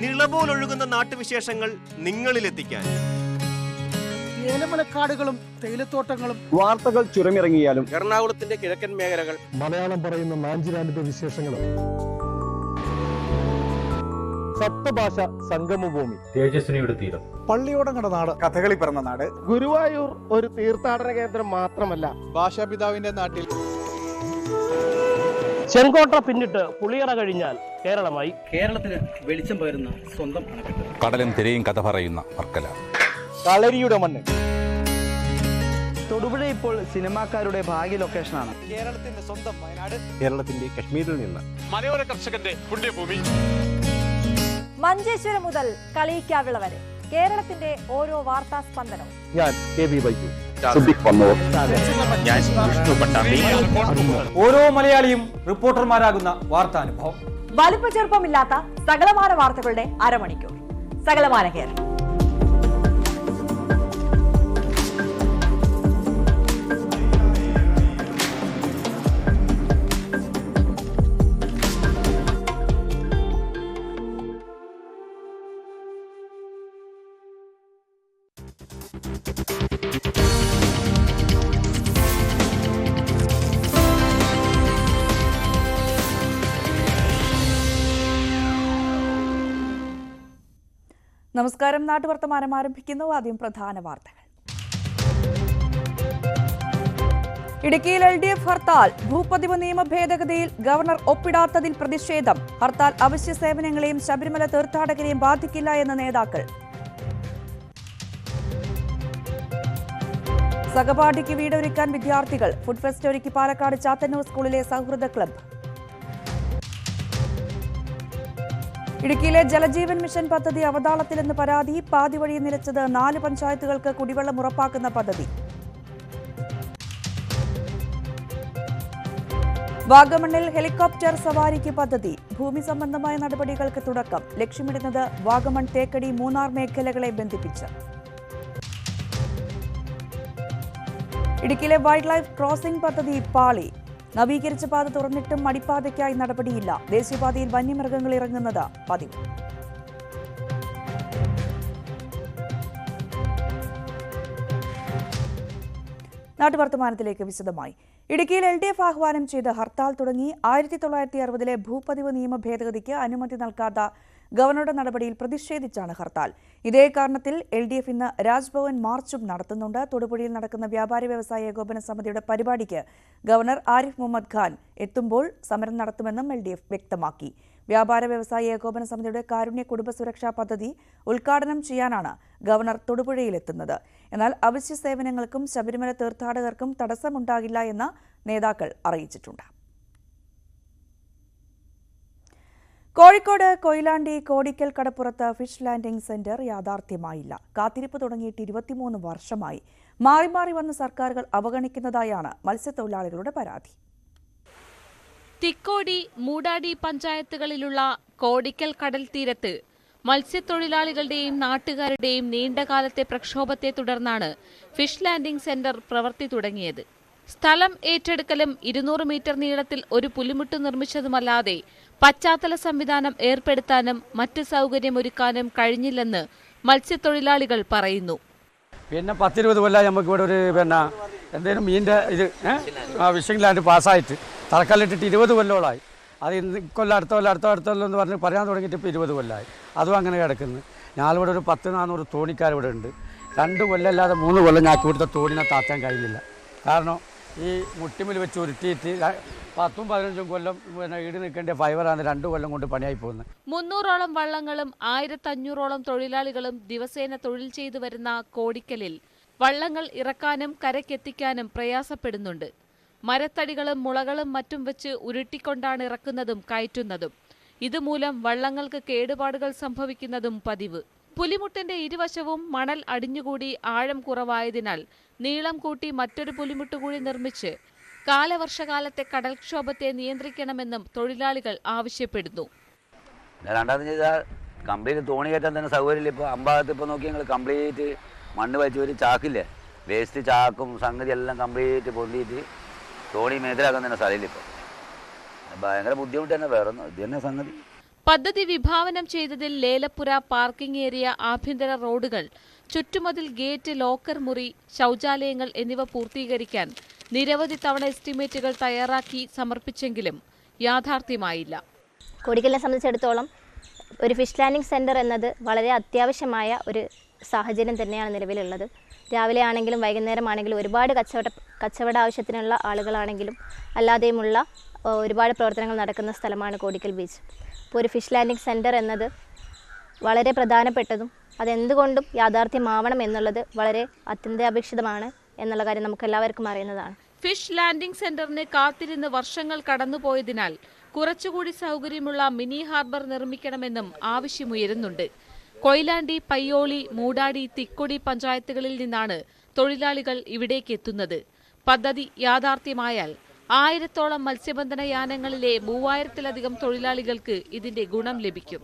നിളപോലൊഴുകുന്ന നാട്ടുവിശേഷങ്ങൾ നിങ്ങളിലെത്തിക്കാൻ. ഏലമലക്കാടുകളും തേയിലത്തോട്ടങ്ങളും വാർത്തകൾ ചുരമിറങ്ങിയാലും എറണാകുളത്തിന്റെ കിഴക്കൻ മേഖലകൾ മലയാളം പറയുന്ന മാഞ്ചിരാനിന്റെ വിശേഷങ്ങളും. സപ്തഭാഷ സംഗമഭൂമി. തേജസ്വിനിയുടെ തീരം. പള്ളിയോടങ്ങടെ നാട്. കഥകളി പിറന്ന നാട്. ഗുരുവായൂർ ഒരു തീർത്ഥാടന കേന്ദ്രം മാത്രമല്ല. ഭാഷാപിതാവിന്റെ നാട്ടിൽ ചെങ്കോട്ട പിന്നിട്ട് പുളിയറ കഴിഞ്ഞാൽ കേരളമായി. കേരളത്തിന് വെളിച്ചം പകരുന്ന സ്വന്തം അണക്കെട്ട്. കടലും തിരയും കഥ പറയുന്ന വർക്കല. കളരിയുടെ മണ്ണ്. തൊടുപുഴ ഇപ്പോൾ സിനിമാക്കാരുടെ ഭാഗ്യ ലൊക്കേഷനാണ്. കേരളത്തിന്റെ സ്വന്തം വയനാട്. കേരളത്തിന്റെ കശ്മീരിൽ നിന്ന്. മലയോര കർഷകന്റെ പുണ്യഭൂമി. മഞ്ചേശ്വരം മുതൽ കളിയിക്കാവിള വരെ. കേരളത്തിന്റെ ഓരോ വാർത്താ സ്പന്ദനവും. ഞാൻ കെ ബി ബൈജു ഞാൻ വിഷ്ണു പട്ടാമ്പി ഓരോ മലയാളിയും റിപ്പോർട്ടർമാരാകുന്ന വാർത്താനുഭവം. വലുപ്പ ചെറുപ്പമില്ലാത്ത സകലമാന വാർത്തകളുടെ അരമണിക്കൂർ. സകലമാന കേരളം. നമസ്കാരം. നാട്ടുവർത്തമാനം ആരംഭിക്കുന്നു. ആദ്യം പ്രധാന വാർത്തകൾ. ഇടുക്കിയിൽ എൽ ഡി എഫ് ഹർത്താൽ. ഭൂപതിവ് നിയമ ഭേദഗതിയിൽ ഗവർണർ ഒപ്പിടാത്തതിൽ പ്രതിഷേധം. ഹർത്താൽ അവശ്യ സേവനങ്ങളെയും ശബരിമല തീർത്ഥാടകരെയും ബാധിക്കില്ല എന്ന നേതാക്കൾ. സഹപാഠിക്ക് വീടൊരുക്കാൻ വിദ്യാർത്ഥികൾ. ഫുഡ് ഫെസ്റ്റ് ഒരുക്കി പാലക്കാട് ചാത്തന്നൂർ സ്കൂളിലെ സൗഹൃദ ക്ലബ്ബ് ഇടുക്കിയിലെ ജലജീവൻ മിഷൻ പദ്ധതി അവതാളത്തിലെന്ന് പരാതി പാതി വഴി നിലച്ചത് നാല് പഞ്ചായത്തുകൾക്ക് കുടിവെള്ളം ഉറപ്പാക്കുന്ന പദ്ധതി. വാഗമണ്ണിൽ ഹെലികോപ്റ്റർ സവാരിക്ക് പദ്ധതി ഭൂമി സംബന്ധമായ നടപടികൾക്ക് തുടക്കം. ലക്ഷ്യമിടുന്നത് വാഗമൺ തേക്കടി മൂന്നാർ മേഖലകളെ ബന്ധിപ്പിച്ച്. ഇടുക്കിയിലെ വൈൽഡ് ലൈഫ് ക്രോസിംഗ് പദ്ധതി പാളി. നവീകരിച്ച പാത തുറന്നിട്ടും മടിപ്പാതയ്ക്കായി നടപടിയില്ല. ദേശീയപാതയിൽ വന്യമൃഗങ്ങൾ ഇറങ്ങുന്നത് പതിവ്. നാട്ടുവർത്തമാനത്തിലേക്ക് വിശദമായി. ഇടുക്കിയിൽ എൽ ഡി എഫ് ആഹ്വാനം ചെയ്ത് ഹർത്താൽ തുടങ്ങി. ആയിരത്തി തൊള്ളായിരത്തി അറുപതിലെ ഭൂപതിവ് നിയമ ഭേദഗതിക്ക് അനുമതി നൽകാത്ത ഗവർണറുടെ നടപടിയിൽ പ്രതിഷേധിച്ചാണ് ഹർത്താൽ. ഇതേ കാരണത്തിൽ എൽ ഡി എഫ് ഇന്ന് രാജ്ഭവൻ മാർച്ചും നടത്തുന്നുണ്ട്. തൊടുപുഴയിൽ നടക്കുന്ന വ്യാപാരി വ്യവസായ ഏകോപന സമിതിയുടെ പരിപാടിക്ക് ഗവർണർ ആരിഫ് മുഹമ്മദ് ഖാൻ എത്തുമ്പോൾ സമരം നടത്തുമെന്നും എൽ വ്യക്തമാക്കി. വ്യാപാര വ്യവസായ ഏകോപന സമിതിയുടെ കാരുണ്യ കുടുംബ സുരക്ഷാ പദ്ധതി ഉദ്ഘാടനം ചെയ്യാനാണ് ഗവർണർ തൊടുപുഴയിലെത്തുന്നത്. എന്നാൽ അവശ്യ സേവനങ്ങൾക്കും ശബരിമല തീർത്ഥാടകർക്കും തടസ്സമുണ്ടാകില്ല എന്ന് നേതാക്കൾ അറിയിച്ചിട്ടുണ്ട്. കോഴിക്കോട് കൊയിലാണ്ടി കോടിക്കൽ കടപ്പുറത്ത് ഫിഷ് ലാൻഡിംഗ് സെന്റർ യാഥാർത്ഥ്യമായില്ല. കാത്തിരിപ്പ് തുടങ്ങിയിട്ട് ഇരുപത്തിമൂന്ന് വർഷമായി. മാറി മാറി വന്ന സർക്കാരുകൾ അവഗണിക്കുന്നതായാണ് മത്സ്യത്തൊഴിലാളികളുടെ പരാതി. തിക്കോടി മൂടാടി പഞ്ചായത്തുകളിലുള്ള കോടിക്കൽ കടൽ തീരത്ത് മത്സ്യത്തൊഴിലാളികളുടെയും നാട്ടുകാരുടെയും നീണ്ടകാലത്തെ പ്രക്ഷോഭത്തെ തുടർന്നാണ് ഫിഷ് ലാൻഡിംഗ് സെന്റർ പ്രവർത്തി തുടങ്ങിയത്. സ്ഥലം ഏറ്റെടുക്കലും ഇരുന്നൂറ് മീറ്റർ നീളത്തിൽ ഒരു പുലിമുട്ട് നിർമ്മിച്ചതുമല്ലാതെ പശ്ചാത്തല സംവിധാനം ഏർപ്പെടുത്താനും മറ്റ് സൗകര്യമൊരുക്കാനും കഴിഞ്ഞില്ലെന്ന് മത്സ്യത്തൊഴിലാളികൾ പറയുന്നു. പിന്നെ പത്തിരുപത് കൊല്ലം നമുക്ക് ഇവിടെ ഒരു പിന്നെ എന്തെങ്കിലും മീനിന്റെ ഇത് വിഷിംഗ് ലാൻഡ് പാസ്സായിട്ട് തറക്കല്ലിട്ടിട്ട് ഇരുപത് കൊല്ലങ്ങളായി അത് ഇന്ന് കൊല്ലം അടുത്ത കൊല്ലം അടുത്ത അടുത്ത കൊല്ലം എന്ന് പറഞ്ഞ് പറയാൻ തുടങ്ങിയിട്ട് ഇപ്പോൾ ഇരുപത് കൊല്ലമായി അതും അങ്ങനെ കിടക്കുന്നു. ഞാനിവിടെ ഒരു പത്ത് നാനൂറ് തോണിക്കാർ ഇവിടെ ഉണ്ട്. രണ്ട് കൊല്ലം അല്ലാതെ മൂന്ന് കൊല്ലം ഞാൻ ഇവിടുത്തെ തോണിനെ താത്താൻ കഴിയുന്നില്ല കാരണം ഈ മുട്ടിമിൽ വെച്ച് ഉരുട്ടിയിട്ട് പത്തും പതിനഞ്ചും കൊല്ലം പിന്നെ ഈട് നിൽക്കേണ്ട ഫൈബറാണ് രണ്ടു കൊല്ലം കൊണ്ട് പണിയായി പോകുന്നത് മുന്നൂറോളം വള്ളങ്ങളും ആയിരത്തഞ്ഞൂറോളം തൊഴിലാളികളും ദിവസേന തൊഴിൽ ചെയ്തു വരുന്ന കോടിക്കലിൽ വള്ളങ്ങൾ ഇറക്കാനും കരക്കെത്തിക്കാനും പ്രയാസപ്പെടുന്നുണ്ട്. മരത്തടികളും മുളകളും മറ്റും വെച്ച് ഉരുട്ടിക്കൊണ്ടാണ് ഇറക്കുന്നതും കയറ്റുന്നതും. ഇതുമൂലം വള്ളങ്ങൾക്ക് കേടുപാടുകൾ സംഭവിക്കുന്നതും പതിവ്. പുലിമുട്ടിന്റെ ഇരുവശവും മണൽ അടിഞ്ഞുകൂടി ആഴം കുറവായതിനാൽ നീളം കൂട്ടി മറ്റൊരു പുലിമുട്ട് കൂടി നിർമ്മിച്ച് കാലവർഷകാലത്തെ കടൽക്ഷോഭത്തെ നിയന്ത്രിക്കണമെന്നും തൊഴിലാളികൾ ആവശ്യപ്പെടുന്നു. രണ്ടാമത് ചെയ്താൽ കംപ്ലീറ്റ് തോണി കയറ്റാൻ തന്നെ സൗകര്യമില്ല. ഇപ്പോൾ അമ്പാകത്ത് ഇപ്പോൾ നോക്കി ഞങ്ങൾ കംപ്ലീറ്റ് മണ്ണ് വലിച്ച് ഒരു ചാക്കില്ലേ? വേസ്റ്റ് ചാക്കും സംഗതി എല്ലാം കംപ്ലീറ്റ് പൊന്തിയിട്ട് തോണി മേതിലാക്കാൻ തന്നെ സ്ഥലമില്ല ഇപ്പോൾ ഭയങ്കര ബുദ്ധിമുട്ട് തന്നെ വേറെ ഇത് തന്നെ സംഗതി. പദ്ധതി വിഭാവനം ചെയ്തതിൽ ലേലപ്പുര പാർക്കിംഗ് ഏരിയ ആഭ്യന്തര റോഡുകൾ ചുറ്റുമതിൽ ഗേറ്റ് ലോക്കർ മുറി ശൗചാലയങ്ങൾ എന്നിവ പൂർത്തീകരിക്കാൻ നിരവധി തവണ എസ്റ്റിമേറ്റുകൾ തയ്യാറാക്കി സമർപ്പിച്ചെങ്കിലും യാഥാർത്ഥ്യമായില്ല. കൊടിക്കലിനെ സംബന്ധിച്ചിടത്തോളം ഒരു ഫിഷ് ലാൻഡിംഗ് സെന്റർ എന്നത് വളരെ അത്യാവശ്യമായ ഒരു സാഹചര്യം തന്നെയാണ് നിലവിലുള്ളത്. രാവിലെ ആണെങ്കിലും വൈകുന്നേരം ആണെങ്കിലും ഒരുപാട് കച്ചവട കച്ചവട ആവശ്യത്തിനുള്ള ആളുകളാണെങ്കിലും അല്ലാതെയുമുള്ള ഒരുപാട് പ്രവർത്തനങ്ങൾ നടക്കുന്ന സ്ഥലമാണ് കോടിക്കൽ ബീച്ച്. ഒരു ഫിഷ് ലാൻഡിംഗ് സെന്റർ എന്നത് വളരെ പ്രധാനപ്പെട്ടതും അതെന്തുകൊണ്ടും യാഥാർത്ഥ്യമാവണം എന്നുള്ളത് വളരെ അത്യന്താപേക്ഷിതമാണ് എന്നുള്ള കാര്യം നമുക്ക് എല്ലാവർക്കും അറിയുന്നതാണ്. ഫിഷ് ലാൻഡിംഗ് സെന്ററിന് കാത്തിരുന്ന് വർഷങ്ങൾ കടന്നുപോയതിനാൽ കുറച്ചുകൂടി സൗകര്യമുള്ള മിനി ഹാർബർ നിർമ്മിക്കണമെന്നും ആവശ്യമുയരുന്നുണ്ട്. കൊയിലാണ്ടി പയ്യോളി മൂടാടി തിക്കൊടി പഞ്ചായത്തുകളിൽ നിന്നാണ് തൊഴിലാളികൾ ഇവിടേക്ക് എത്തുന്നത് പദ്ധതി യാഥാർത്ഥ്യമായാൽ ആയിരത്തോളം മത്സ്യബന്ധന യാനങ്ങളിലെ മൂവായിരത്തിലധികം തൊഴിലാളികൾക്ക് ഇതിന്റെ ഗുണം ലഭിക്കും.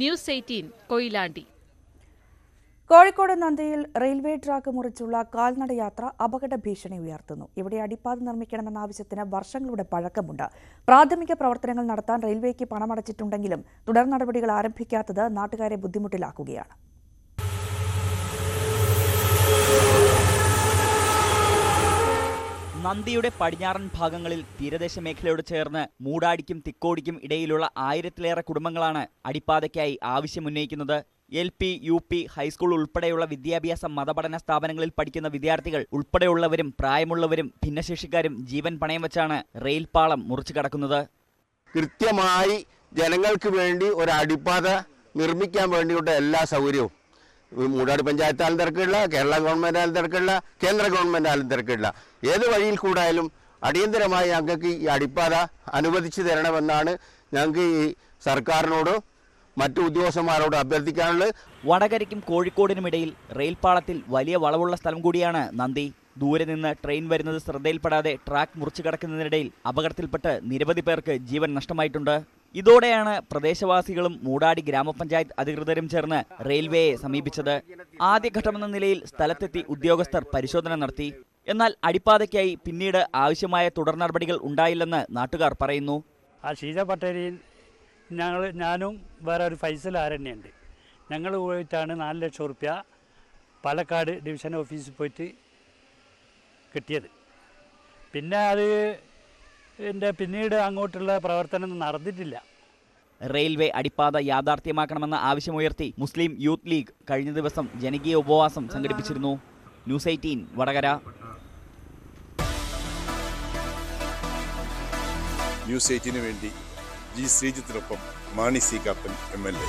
News eighteen Koyilandy. കോഴിക്കോട് നന്ദിയിൽ റെയിൽവേ ട്രാക്ക് മുറിച്ചുള്ള കാൽനടയാത്ര അപകട ഭീഷണി ഉയർത്തുന്നു. ഇവിടെ അടിപ്പാത നിർമ്മിക്കണമെന്ന ആവശ്യത്തിന് വർഷങ്ങളുടെ പഴക്കമുണ്ട്. പ്രാഥമിക പ്രവർത്തനങ്ങൾ നടത്താൻ റെയിൽവേക്ക് പണമടച്ചിട്ടുണ്ടെങ്കിലും തുടർ നടപടികൾ ആരംഭിക്കാത്തത് നാട്ടുകാരെ ബുദ്ധിമുട്ടിലാക്കുകയാണ്. നന്ദിയുടെ പടിഞ്ഞാറൻ ഭാഗങ്ങളിൽ തീരദേശ മേഖലയോട് ചേർന്ന് മൂടാടിക്കും തിക്കോടിക്കും ഇടയിലുള്ള ആയിരത്തിലേറെ കുടുംബങ്ങളാണ് അടിപ്പാതയ്ക്കായി ആവശ്യമുന്നയിക്കുന്നത് L P U P high school ഉൾപ്പെടെയുള്ള വിദ്യാഭ്യാസ മതപഠന സ്ഥാപനങ്ങളിൽ പഠിക്കുന്ന വിദ്യാർത്ഥികൾ ഉൾപ്പെടെയുള്ളവരും പ്രായമുള്ളവരും ഭിന്നശേഷിക്കാരും ജീവൻ പണയം വെച്ചാണ് റെയിൽ പാളം മുറിച്ചു കടക്കുന്നത്. കൃത്യമായി ജനങ്ങൾക്ക് വേണ്ടി ഒരു അടിപ്പാത നിർമ്മിക്കാൻ വേണ്ടിയുള്ള എല്ലാ സൗകര്യവും. മൂടാട് പഞ്ചായത്താലും തിരക്കില്ല കേരള ഗവൺമെന്റാലും തിരക്കില്ല കേന്ദ്ര ഗവൺമെന്റാലും തിരക്കില്ല. ഏത് വഴിയിൽ കൂടായാലും അടിയന്തരമായി ഞങ്ങൾക്ക് ഈ അടിപ്പാത അനുവദിച്ചു തരണമെന്നാണ് ഞങ്ങൾക്ക് ഈ സർക്കാരിനോട് മറ്റു ഉദ്യോഗസ്ഥന്മാരോട് അഭ്യർത്ഥിക്കാനുള്ളത്. വടകരയ്ക്കും കോഴിക്കോടിനും ഇടയിൽ റെയിൽപാളത്തിൽ വലിയ വളവുള്ള സ്ഥലം കൂടിയാണ് നന്ദി. ദൂരെ നിന്ന് ട്രെയിൻ വരുന്നത് ശ്രദ്ധയിൽപ്പെടാതെ ട്രാക്ക് മുറിച്ചു കിടക്കുന്നതിനിടയിൽ അപകടത്തിൽപ്പെട്ട് നിരവധി പേർക്ക് ജീവൻ നഷ്ടമായിട്ടുണ്ട്. ഇതോടെയാണ് പ്രദേശവാസികളും മൂടാടി ഗ്രാമപഞ്ചായത്ത് അധികൃതരും ചേർന്ന് റെയിൽവേയെ സമീപിച്ചത്. ആദ്യഘട്ടമെന്ന നിലയിൽ സ്ഥലത്തെത്തി ഉദ്യോഗസ്ഥർ പരിശോധന നടത്തി. എന്നാൽ അടിപ്പാതയ്ക്കായി പിന്നീട് ആവശ്യമായ തുടർ നടപടികൾ ഉണ്ടായില്ലെന്ന് നാട്ടുകാർ പറയുന്നു. ആ ഷീജ പട്ടേരിയിൽ ഞങ്ങൾ ഞാനും വേറെ ഒരു ഫൈസൽ ആരണ്യുണ്ട്. ഞങ്ങൾ പോയിട്ടാണ് നാല് ലക്ഷം റുപ്യ പാലക്കാട് ഡിവിഷൻ ഓഫീസിൽ പോയിട്ട് കിട്ടിയത്. പിന്നെ അത് എന്റെ പിന്നീട് അങ്ങോട്ടുള്ള പ്രവർത്തനം നടന്നിട്ടില്ല. റെയിൽവേ അടിപ്പാത യാഥാർത്ഥ്യമാക്കണമെന്ന ആവശ്യമുയർത്തി മുസ്ലിം യൂത്ത് ലീഗ് കഴിഞ്ഞ ദിവസം ജനകീയ ഉപവാസം സംഘടിപ്പിച്ചിരുന്നു. News eighteen Vadakara. ന്യൂസ് എയ്റ്റീന് വേണ്ടി G ശ്രീജിത്തിനൊപ്പം Mani C Kappan M L A.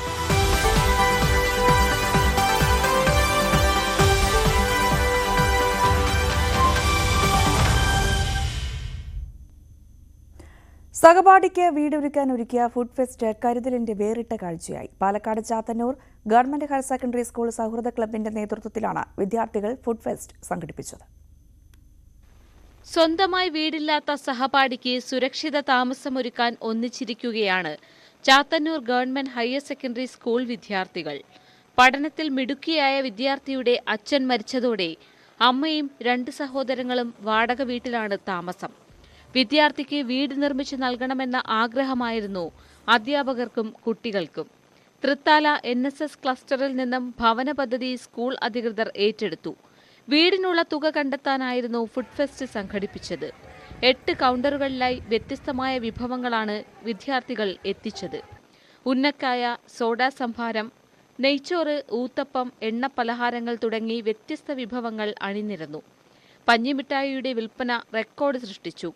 സഹപാഠിക്ക് വീടൊരുക്കാൻ ഒരുക്കിയ ഫുഡ് ഫെസ്റ്റ് കരുതലിന്റെ വേറിട്ട കാഴ്ചയായി. Palakkad Chathannur government higher secondary school സൗഹൃദ ക്ലബിന്റെ നേതൃത്വത്തിലാണ് വിദ്യാർത്ഥികൾ ഫുഡ് ഫെസ്റ്റ് സംഘടിപ്പിച്ചത്. സ്വന്തമായി വീടില്ലാത്ത സഹപാഠിക്ക് സുരക്ഷിത താമസമൊരുക്കാൻ ഒന്നിച്ചിരിക്കുകയാണ് Chathannur government higher secondary school വിദ്യാർത്ഥികൾ. പഠനത്തിൽ മിടുക്കിയായ വിദ്യാർത്ഥിയുടെ അച്ഛൻ മരിച്ചതോടെ അമ്മയും രണ്ട് സഹോദരങ്ങളും വാടക വീട്ടിലാണ് താമസം. വിദ്യാർത്ഥിക്ക് വീട് നിർമ്മിച്ചു നൽകണമെന്ന ആഗ്രഹമായിരുന്നു അധ്യാപകർക്കും കുട്ടികൾക്കും. തൃത്താല എൻ എസ് എസ് ക്ലസ്റ്ററിൽ നിന്നും ഭവന പദ്ധതി സ്കൂൾ അധികൃതർ ഏറ്റെടുത്തു. വീടിനുള്ള തുക കണ്ടെത്താനായിരുന്നു ഫുഡ് ഫെസ്റ്റ് സംഘടിപ്പിച്ചത്. എട്ട് കൗണ്ടറുകളിലായി വ്യത്യസ്തമായ വിഭവങ്ങളാണ് വിദ്യാർത്ഥികൾ എത്തിച്ചത്. ഉന്നക്കായ സോഡ സംഭാരം നെയ്ച്ചോറ് ഊത്തപ്പം എണ്ണ പലഹാരങ്ങൾ തുടങ്ങി വ്യത്യസ്ത വിഭവങ്ങൾ അണിനിരന്നു. പഞ്ഞിമിഠായിയുടെ വിൽപ്പന റെക്കോർഡ് സൃഷ്ടിച്ചു.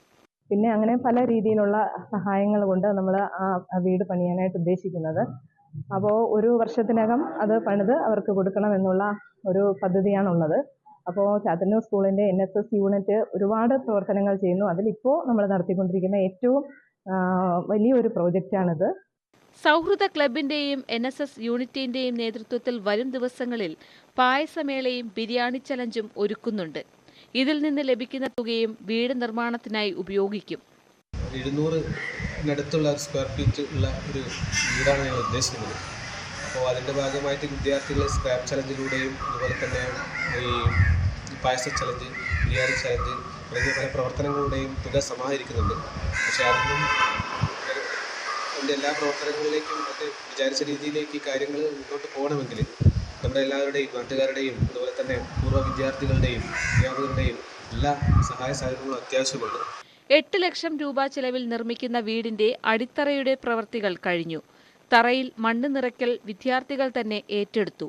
പിന്നെ അങ്ങനെ പല രീതിയിലുള്ള സഹായങ്ങൾ കൊണ്ട് നമ്മൾ ആ വീട് പണിയാനായിട്ട് ഉദ്ദേശിക്കുന്നത്. അപ്പോൾ ഒരു വർഷത്തിനകം അത് പണിത് അവർക്ക് കൊടുക്കണം എന്നുള്ള ഒരു പദ്ധതിയാണുള്ളത്. അപ്പോൾ ചാത്തന്നൂർ സ്കൂളിന്റെ എൻ എസ് എസ് യൂണിറ്റ് ഒരുപാട് പ്രവർത്തനങ്ങൾ ചെയ്യുന്നു. അതിലിപ്പോൾ നമ്മൾ നടത്തിക്കൊണ്ടിരിക്കുന്ന ഏറ്റവും വലിയൊരു പ്രോജക്റ്റാണിത്. സൗഹൃദ ക്ലബിന്റെയും എൻ എസ് എസ് യൂണിറ്റിന്റെയും നേതൃത്വത്തിൽ വരും ദിവസങ്ങളിൽ പായസമേളയും ബിരിയാണി ചലഞ്ചും ഒരുക്കുന്നുണ്ട്. ഇതിൽ നിന്ന് ലഭിക്കുന്ന തുകയും വീട് നിർമ്മാണത്തിനായി ഉപയോഗിക്കും. ഇരുന്നൂറിനടുത്തുള്ള സ്ക്വയർ ഫീറ്റ് ഉള്ള ഒരു വീടാണ് ഞങ്ങൾ ഉദ്ദേശിക്കുന്നത്. അപ്പോൾ അതിന്റെ ഭാഗമായിട്ട് വിദ്യാർത്ഥികൾ സ്ക്രാപ്പ് ചലഞ്ചിലൂടെയും അതുപോലെ തന്നെ ഈ പായസ ചലഞ്ച് ബിരിയാണി ചലഞ്ച് തുടങ്ങിയ പല പ്രവർത്തനങ്ങളുടെയും തുക സമാഹരിക്കുന്നുണ്ട്. പക്ഷേ അതൊന്നും അതിന്റെ എല്ലാ പ്രവർത്തനങ്ങളിലേക്കും മറ്റേ വിചാരിച്ച രീതിയിലേക്ക് കാര്യങ്ങൾ മുന്നോട്ട് പോകണമെങ്കിൽ നമ്മുടെ എല്ലാവരുടെയും നാട്ടുകാരുടെയും അതുപോലെ തന്നെ പൂർവ വിദ്യാർത്ഥികളുടെയും അധ്യാപകരുടെയും എല്ലാ സഹായ സഹകരണങ്ങളും അത്യാവശ്യമാണ്. എട്ട് ലക്ഷം രൂപ ചെലവിൽ നിർമ്മിക്കുന്ന വീടിന്റെ അടിത്തറയുടെ പ്രവൃത്തികൾ കഴിഞ്ഞു. തറയിൽ മണ്ണ് നിറയ്ക്കൽ വിദ്യാർത്ഥികൾ തന്നെ ഏറ്റെടുത്തു.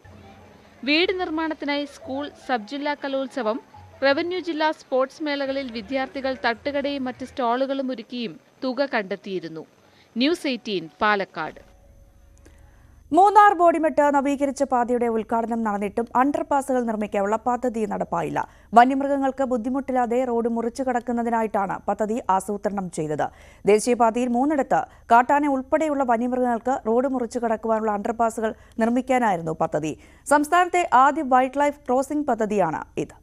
വീട് നിർമ്മാണത്തിനായി സ്കൂൾ സബ് ജില്ലാ കലോത്സവം റവന്യൂ ജില്ലാ സ്പോർട്സ് മേളകളിൽ വിദ്യാർത്ഥികൾ തട്ടുകടയും മറ്റ് സ്റ്റാളുകളും ഒരുക്കിയും തുക കണ്ടെത്തിയിരുന്നു. News eighteen Palakkad. Munnar Bodimettu നവീകരിച്ച പാതയുടെ ഉദ്ഘാടനം നടന്നിട്ടും അണ്ടർപാസുകൾ നിർമ്മിക്കാനുള്ള പദ്ധതി നടപ്പായില്ല. വന്യമൃഗങ്ങൾക്ക് ബുദ്ധിമുട്ടില്ലാതെ റോഡ് മുറിച്ചു കടക്കുന്നതിനായിട്ടാണ് പദ്ധതി ആസൂത്രണം ചെയ്തത്. ദേശീയപാതയിൽ മൂന്നിടത്ത് കാട്ടാന ഉൾപ്പെടെയുള്ള വന്യമൃഗങ്ങൾക്ക് റോഡ് മുറിച്ചു കടക്കുവാനുള്ള അണ്ടർപാസുകൾ നിർമ്മിക്കാനായിരുന്നു പദ്ധതി. സംസ്ഥാനത്തെ ആദ്യ വൈൽഡ് ലൈഫ് ക്രോസിംഗ് പദ്ധതിയാണ് ഇത്.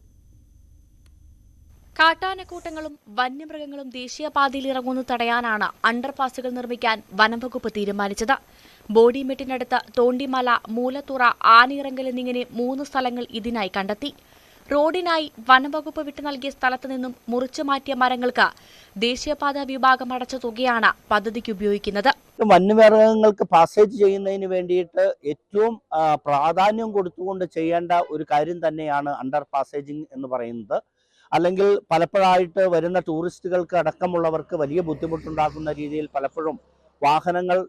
കാട്ടാനക്കൂട്ടങ്ങളും വന്യമൃഗങ്ങളും ദേശീയപാതയിൽ ഇറങ്ങുന്നത് തടയാനാണ് അണ്ടർപാസുകൾ നിർമ്മിക്കാൻ വനംവകുപ്പ് തീരുമാനിച്ചത്. ബോഡിമെട്ടിനടുത്ത് തോണ്ടിമല മൂലത്തുറ ആനിയിറങ്കൽ എന്നിങ്ങനെ മൂന്ന് സ്ഥലങ്ങൾ ഇതിനായി കണ്ടെത്തി. റോഡിനായി വനംവകുപ്പ് വിട്ടു നൽകിയ സ്ഥലത്തു നിന്നും മുറിച്ചു മാറ്റിയ മരങ്ങൾക്ക് ദേശീയപാത വിഭാഗം അടച്ച തുകയാണ് പദ്ധതിക്ക് ഉപയോഗിക്കുന്നത്. വന്യമൃഗങ്ങൾക്ക് പാസേജ് ചെയ്യുന്നതിന് വേണ്ടിയിട്ട് ഏറ്റവും പ്രാധാന്യം കൊടുത്തുകൊണ്ട് ചെയ്യേണ്ട ഒരു കാര്യം തന്നെയാണ് അണ്ടർ പാസേജിങ് എന്ന് പറയുന്നത്. അല്ലെങ്കിൽ പലപ്പോഴായിട്ട് വരുന്ന ടൂറിസ്റ്റുകൾക്ക് അടക്കമുള്ളവർക്ക് വലിയ ബുദ്ധിമുട്ടുണ്ടാക്കുന്ന രീതിയിൽ പലപ്പോഴും വാഹനങ്ങൾ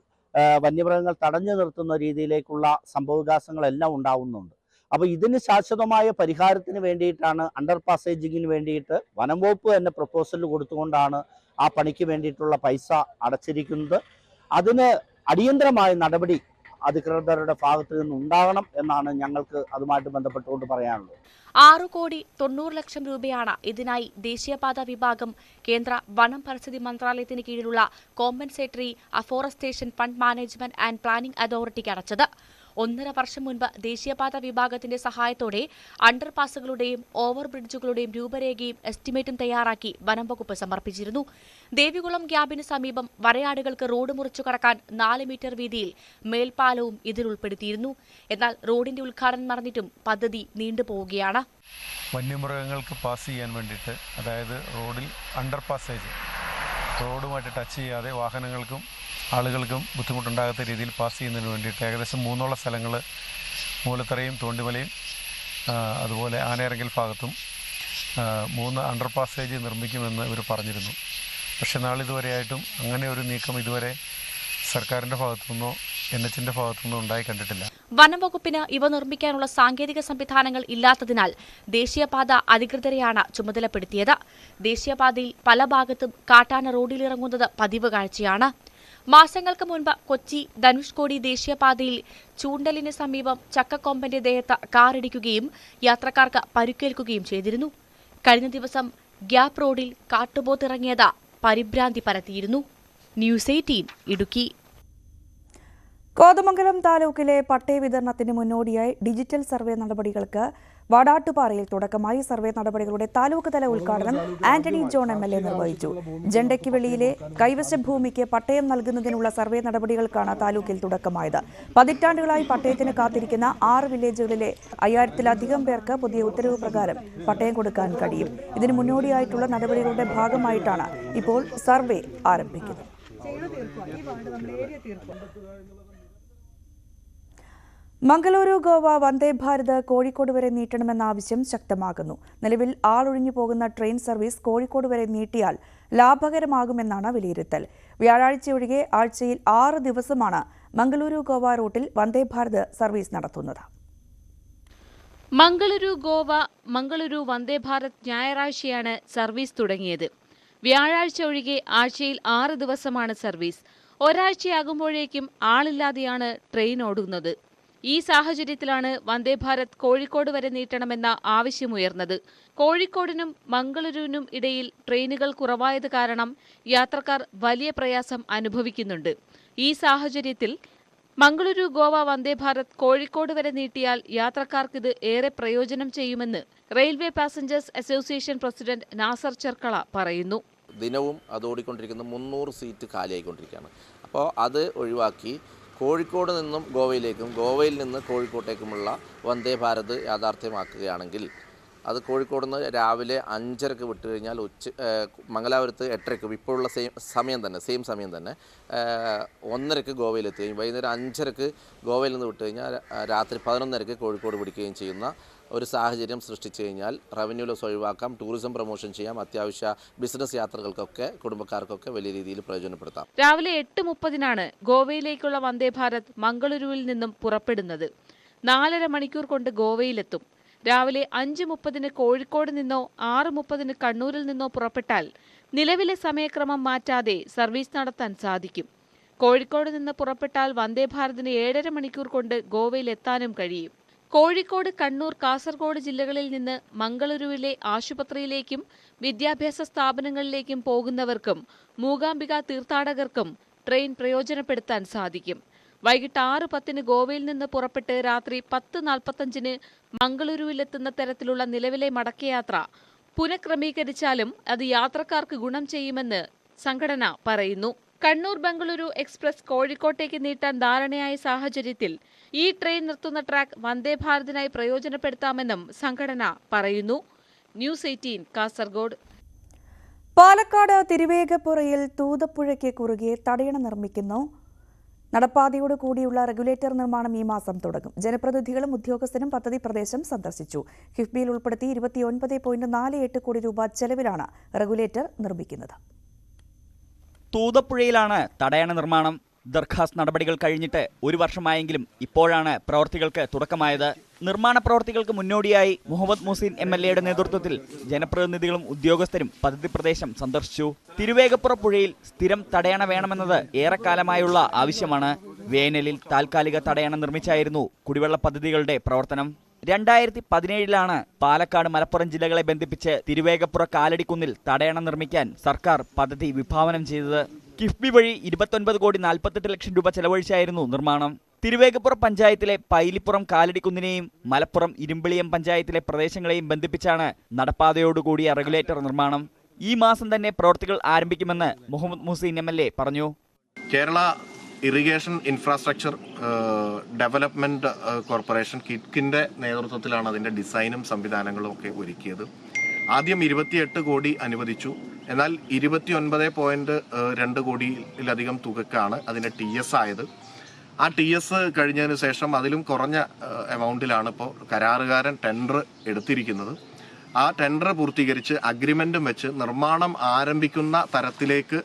വന്യമൃഗങ്ങൾ തടഞ്ഞു നിർത്തുന്ന രീതിയിലേക്കുള്ള സംഭവവികാസങ്ങളെല്ലാം ഉണ്ടാവുന്നുണ്ട്. അപ്പോൾ ഇതിന് ശാശ്വതമായ പരിഹാരത്തിന് വേണ്ടിയിട്ടാണ് അണ്ടർ പാസേജിങ്ങിന് വേണ്ടിയിട്ട് വനം വകുപ്പ് തന്നെ പ്രപ്പോസൽ കൊടുത്തുകൊണ്ടാണ് ആ പണിക്ക് വേണ്ടിയിട്ടുള്ള പൈസ അടച്ചിരിക്കുന്നത്. അതിന് അടിയന്തരമായ നടപടി അധികൃതരുടെ ഭാഗത്ത് നിന്ന് ഉണ്ടാകണം എന്നാണ് ഞങ്ങൾക്ക് അതുമായിട്ട് ബന്ധപ്പെട്ടുകൊണ്ട് പറയാനുള്ളത്. ആറു കോടി തൊണ്ണൂറ് ലക്ഷം രൂപയാണ് ഇതിനായി ദേശീയപാത വിഭാഗം കേന്ദ്ര വനം പരിസ്ഥിതി മന്ത്രാലയത്തിന് കീഴിലുള്ള compensatory afforestation fund management and planning അതോറിറ്റിക്ക് അടച്ചത്. ഒന്നര വർഷം മുൻപ് ദേശീയപാത വിഭാഗത്തിന്റെ സഹായത്തോടെ അണ്ടർപാസുകളുടെയും ഓവർ ബ്രിഡ്ജുകളുടെയും രൂപരേഖയും എസ്റ്റിമേറ്റും തയ്യാറാക്കി വനം വകുപ്പ് സമർപ്പിച്ചിരുന്നു. ദേവികുളം ഗ്യാബിന് സമീപം വരയാടുകൾക്ക് റോഡ് മുറിച്ചു കടക്കാൻ നാല് മീറ്റർ വീതിയിൽ മേൽപ്പാലവും ഇതിൽ ഉൾപ്പെടുത്തിയിരുന്നു. എന്നാൽ റോഡിന്റെ ഉദ്ഘാടനം നടന്നിട്ടും പദ്ധതി നീണ്ടുപോവുകയാണ് വന്യമൃഗങ്ങൾക്ക് പാസ് ചെയ്യാൻ വേണ്ടിയിട്ട് അതായത് റോഡിൽ അണ്ടർ പാസേജ് റോഡുമായിട്ട് ടച്ച് ചെയ്യാതെ വാഹനങ്ങൾക്കും ആളുകൾക്കും ബുദ്ധിമുട്ടുണ്ടാകാത്ത രീതിയിൽ പാസ് ചെയ്യുന്നതിന് വേണ്ടിയിട്ട് ഏകദേശം മൂന്നോളം സ്ഥലങ്ങൾ മൂലത്തറയും തോണ്ടിമലയും അതുപോലെ ആനയിറങ്കൽ ഭാഗത്തും മൂന്ന് അണ്ടർ പാസേജ് നിർമ്മിക്കുമെന്ന് ഇവർ പറഞ്ഞിരുന്നു. പക്ഷെ നാളിതുവരെയായിട്ടും അങ്ങനെ ഒരു നീക്കം ഇതുവരെ സർക്കാരിന്റെ ഭാഗത്തുനിന്നോ എൻ എച്ചിന്റെ ഭാഗത്തുനിന്നോ ഉണ്ടായി കണ്ടിട്ടില്ല. വനംവകുപ്പിന് ഇവ നിർമ്മിക്കാനുള്ള സാങ്കേതിക സംവിധാനങ്ങൾ ഇല്ലാത്തതിനാൽ ദേശീയപാത അധികൃതരെയാണ് ചുമതലപ്പെടുത്തിയത്. ദേശീയപാതയിൽ പല ഭാഗത്തും കാട്ടാന റോഡിലിറങ്ങുന്നത് പതിവ് കാഴ്ചയാണ്. മാസങ്ങൾക്ക് മുൻപ് കൊച്ചി ധനുഷ്കോടി ദേശീയപാതയിൽ ചൂണ്ടലിന് സമീപം ചക്കക്കൊമ്പന്റെ ദേഹത്ത് കാറിടിക്കുകയും യാത്രക്കാർക്ക് പരുക്കേൽക്കുകയും ചെയ്തിരുന്നു. കഴിഞ്ഞ ദിവസം ഗ്യാപ് റോഡിൽ കാട്ടുപോത്തിറങ്ങിയത് പരിഭ്രാന്തി പരത്തിയിരുന്നു. News eighteen Idukki. കോതമംഗലം താലൂക്കിലെ പട്ടയ വിതരണത്തിന് മുന്നോടിയായി ഡിജിറ്റൽ സർവേ നടപടികൾക്ക് വാടാട്ടുപാറയിൽ തുടക്കമായി സർവേ നടപടികളുടെ താലൂക്ക് തല ഉദ്ഘാടനം Antony John M L A നിർവഹിച്ചു. ജണ്ടയ്ക്ക് വെളിയിലെ കൈവശ ഭൂമിക്ക് പട്ടയം നൽകുന്നതിനുള്ള സർവേ നടപടികൾക്കാണ് താലൂക്കിൽ തുടക്കമായത്. പതിറ്റാണ്ടുകളായി പട്ടയത്തിന് കാത്തിരിക്കുന്ന ആറ് വില്ലേജുകളിലെ അയ്യായിരത്തിലധികം പേർക്ക് പുതിയ ഉത്തരവ് പ്രകാരം പട്ടയം കൊടുക്കാൻ കഴിയും. ഇതിന് മുന്നോടിയായിട്ടുള്ള നടപടികളുടെ ഭാഗമായിട്ടാണ് ഇപ്പോൾ സർവേ ആരംഭിക്കുന്നത്. മംഗളൂരു ഗോവ വന്ദേ ഭാരത് കോഴിക്കോട് വരെ നീട്ടണമെന്ന ആവശ്യം ശക്തമാകുന്നു. നിലവിൽ ആളൊഴിഞ്ഞു പോകുന്ന ട്രെയിൻ സർവീസ് കോഴിക്കോട് വരെ നീട്ടിയാൽ ലാഭകരമാകുമെന്നാണ് വിലയിരുത്തൽ. വ്യാഴാഴ്ചയൊഴികെ ആഴ്ചയിൽ ആറ് ദിവസമാണ് മംഗളൂരു ഗോവ റൂട്ടിൽ വന്ദേ ഭാരത് സർവീസ് നടത്തുന്നത്. മംഗളൂരു ഗോവ മംഗളൂരു വന്ദേ ഭാരത് ഞായറാഴ്ചയാണ് സർവീസ് തുടങ്ങിയത്. വ്യാഴാഴ്ച ഒഴികെ ആഴ്ചയിൽ ആറ് ദിവസമാണ് സർവീസ്. ഒരാഴ്ചയാകുമ്പോഴേക്കും ആളില്ലാതെയാണ് ട്രെയിൻ ഓടുന്നത്. ഈ സാഹചര്യത്തിലാണ് വന്ദേ ഭാരത് കോഴിക്കോട് വരെ നീട്ടണമെന്ന ആവശ്യമുയർന്നത്. കോഴിക്കോടിനും മംഗളൂരുവിനും ഇടയിൽ ട്രെയിനുകൾ കുറവായത് കാരണം യാത്രക്കാർ വലിയ പ്രയാസം അനുഭവിക്കുന്നുണ്ട്. ഈ സാഹചര്യത്തിൽ മംഗളൂരു ഗോവ വന്ദേ ഭാരത് കോഴിക്കോട് വരെ നീട്ടിയാൽ യാത്രക്കാർക്കിത് ഏറെ പ്രയോജനം ചെയ്യുമെന്ന് railway passengers association president Nasar Cherkala പറയുന്നു. ദിനവും അത് ഓടിക്കൊണ്ടിരിക്കുന്ന മുന്നൂറ് സീറ്റ് കാലിയായിക്കൊണ്ടിരിക്കുകയാണ്. അപ്പോൾ അത് ഒഴിവാക്കി കോഴിക്കോട് നിന്നും ഗോവയിലേക്കും ഗോവയിൽ നിന്ന് കോഴിക്കോട്ടേക്കുമുള്ള വന്ദേ ഭാരത് യാഥാർത്ഥ്യമാക്കുകയാണെങ്കിൽ അത് കോഴിക്കോട് നിന്ന് രാവിലെ അഞ്ചരക്ക് വിട്ട് കഴിഞ്ഞാൽ ഉച്ച മംഗലാപുരത്ത് എട്ടരക്ക് ഇപ്പോഴുള്ള സെയിം സമയം തന്നെ സെയിം സമയം തന്നെ ഒന്നരക്ക് ഗോവയിലെത്തുകയും വൈകുന്നേരം അഞ്ചരക്ക് ഗോവയിൽ നിന്ന് വിട്ട് കഴിഞ്ഞാൽ രാത്രി പതിനൊന്നരക്ക് കോഴിക്കോട് പിടിക്കുകയും ചെയ്യുന്ന ഒരു സാഹചര്യം സൃഷ്ടിച്ചു കഴിഞ്ഞാൽ റവന്യൂ ലോസ് ഒഴിവാക്കാം ടൂറിസം പ്രൊമോഷൻ ചെയ്യാം അത്യാവശ്യ ബിസിനസ് യാത്രകൾക്കൊക്കെ കുടുംബക്കാർക്കൊക്കെ വലിയ രീതിയിൽ പ്രയോജനപ്പെടുത്താം. രാവിലെ എട്ട് മുപ്പതിനാണ് ഗോവയിലേക്കുള്ള വന്ദേ ഭാരത് മംഗളൂരുവിൽ നിന്നും പുറപ്പെടുന്നത്. നാലര മണിക്കൂർ കൊണ്ട് ഗോവയിലെത്തും. രാവിലെ അഞ്ച് മുപ്പതിന് കോഴിക്കോട് നിന്നോ ആറ് മുപ്പതിന് കണ്ണൂരിൽ നിന്നോ പുറപ്പെട്ടാൽ നിലവിലെ സമയക്രമം മാറ്റാതെ സർവീസ് നടത്താൻ സാധിക്കും. കോഴിക്കോട് നിന്ന് പുറപ്പെട്ടാൽ വന്ദേ ഭാരതിന് ഏഴര മണിക്കൂർ കൊണ്ട് ഗോവയിലെത്താനും കഴിയും. കോഴിക്കോട് കണ്ണൂർ കാസർഗോഡ് ജില്ലകളിൽ നിന്ന് മംഗളൂരുവിലെ ആശുപത്രിയിലേക്കും വിദ്യാഭ്യാസ സ്ഥാപനങ്ങളിലേക്കും പോകുന്നവർക്കും മൂകാംബിക തീർത്ഥാടകർക്കും ട്രെയിൻ പ്രയോജനപ്പെടുത്താൻ സാധിക്കും. വൈകിട്ട് ആറ് പത്തിന് ഗോവയിൽ നിന്ന് പുറപ്പെട്ട് രാത്രി പത്ത് നാൽപ്പത്തഞ്ചിന് മംഗളൂരുവിലെത്തുന്ന തരത്തിലുള്ള നിലവിലെ മടക്കയാത്ര പുനഃക്രമീകരിച്ചാലും അത് യാത്രക്കാർക്ക് ഗുണം ചെയ്യുമെന്ന് സംഘടന പറയുന്നു. കണ്ണൂർ ബംഗളൂരു എക്സ്പ്രസ് കോഴിക്കോട്ടേക്ക് നീട്ടാൻ ധാരണയായ സാഹചര്യത്തിൽ ഈ ട്രെയിൻ നിർത്തുന്ന ട്രാക്ക് വന്ദേ ഭാരതിനായി പ്രയോജനപ്പെടുത്താമെന്നും സംഘടന പറയുന്നു. News eighteen Kasaragod. പാലക്കാട് തിരുവേഗപ്പുറയിൽ തൂതപ്പുഴയ്ക്ക് കുറുകെ തടയണ നിർമ്മിക്കുന്നു. നടപ്പാതയോട് കൂടിയുള്ള റെഗുലേറ്റർ നിർമ്മാണം ഈ മാസം തുടങ്ങും. ജനപ്രതിനിധികളും ഉദ്യോഗസ്ഥരും പദ്ധതി പ്രദേശം സന്ദർശിച്ചു. കിഫ്ബിയിൽ ഉൾപ്പെടുത്തി ഇരുപത്തിയൊൻപത് കോടി രൂപ ചെലവിലാണ് റെഗുലേറ്റർ നിർമ്മിക്കുന്നത്. തൂതപ്പുഴയിലാണ് തടയണ നിർമ്മാണം. ദർഖാസ് നടപടികൾ കഴിഞ്ഞിട്ട് ഒരു വർഷമായെങ്കിലും ഇപ്പോഴാണ് പ്രവർത്തികൾക്ക് തുടക്കമായത്. നിർമ്മാണ പ്രവർത്തികൾക്ക് മുന്നോടിയായി മുഹമ്മദ് മുസീൻ എം എൽ എയുടെ നേതൃത്വത്തിൽ ജനപ്രതിനിധികളും ഉദ്യോഗസ്ഥരും പദ്ധതി പ്രദേശം സന്ദർശിച്ചു. തിരുവേഗപ്പുറ പുഴയിൽ സ്ഥിരം തടയണ വേണമെന്നത് ഏറെക്കാലമായുള്ള ആവശ്യമാണ്. വേനലിൽ താൽക്കാലിക തടയണ നിർമ്മിച്ചായിരുന്നു കുടിവെള്ള പദ്ധതികളുടെ പ്രവർത്തനം. രണ്ടായിരത്തി പതിനേഴിലാണ് പാലക്കാട് മലപ്പുറം ജില്ലകളെ ബന്ധിപ്പിച്ച് തിരുവേഗപ്പുറ കാലടിക്കുന്നിൽ തടയണ നിർമ്മിക്കാൻ സർക്കാർ പദ്ധതി വിഭാവനം ചെയ്തത്. കിഫ്ബി വഴി ഇരുപത്തൊൻപത് കോടി നാൽപ്പത്തെട്ട് ലക്ഷം രൂപ ചെലവഴിച്ചായിരുന്നു നിർമ്മാണം. തിരുവേഗപ്പുറം പഞ്ചായത്തിലെ പൈലിപ്പുറം കാലടിക്കുന്നിനെയും മലപ്പുറം ഇരുമ്പിളിയം പഞ്ചായത്തിലെ പ്രദേശങ്ങളെയും ബന്ധിപ്പിച്ചാണ് നടപ്പാതയോടുകൂടിയ റെഗുലേറ്റർ നിർമ്മാണം. ഈ മാസം തന്നെ പ്രവൃത്തികൾ ആരംഭിക്കുമെന്ന് മുഹമ്മദ് മുസീൻ എം പറഞ്ഞു. Kerala irrigation infrastructure development corporation കിറ്റ്കിന്റെ നേതൃത്വത്തിലാണ് അതിന്റെ ഡിസൈനും സംവിധാനങ്ങളും ഒക്കെ ഒരുക്കിയത്. ആദ്യം ഇരുപത്തിയെട്ട് കോടി അനുവദിച്ചു. എന്നാൽ ഇരുപത്തി ഒൻപത് പോയിന്റ് രണ്ട് കോടിയിലധികം തുകക്കാണ് അതിന്റെ ടി എസ് ആയത്. ആ ടി എസ് കഴിഞ്ഞതിന് ശേഷം അതിലും കുറഞ്ഞ എമൗണ്ടിലാണ് ഇപ്പോൾ കരാറുകാരൻ ടെൻഡർ എടുത്തിരിക്കുന്നത്. ആ ടെൻഡർ പൂർത്തീകരിച്ച് അഗ്രിമെന്റും വെച്ച് നിർമ്മാണം ആരംഭിക്കുന്ന തരത്തിലേക്ക്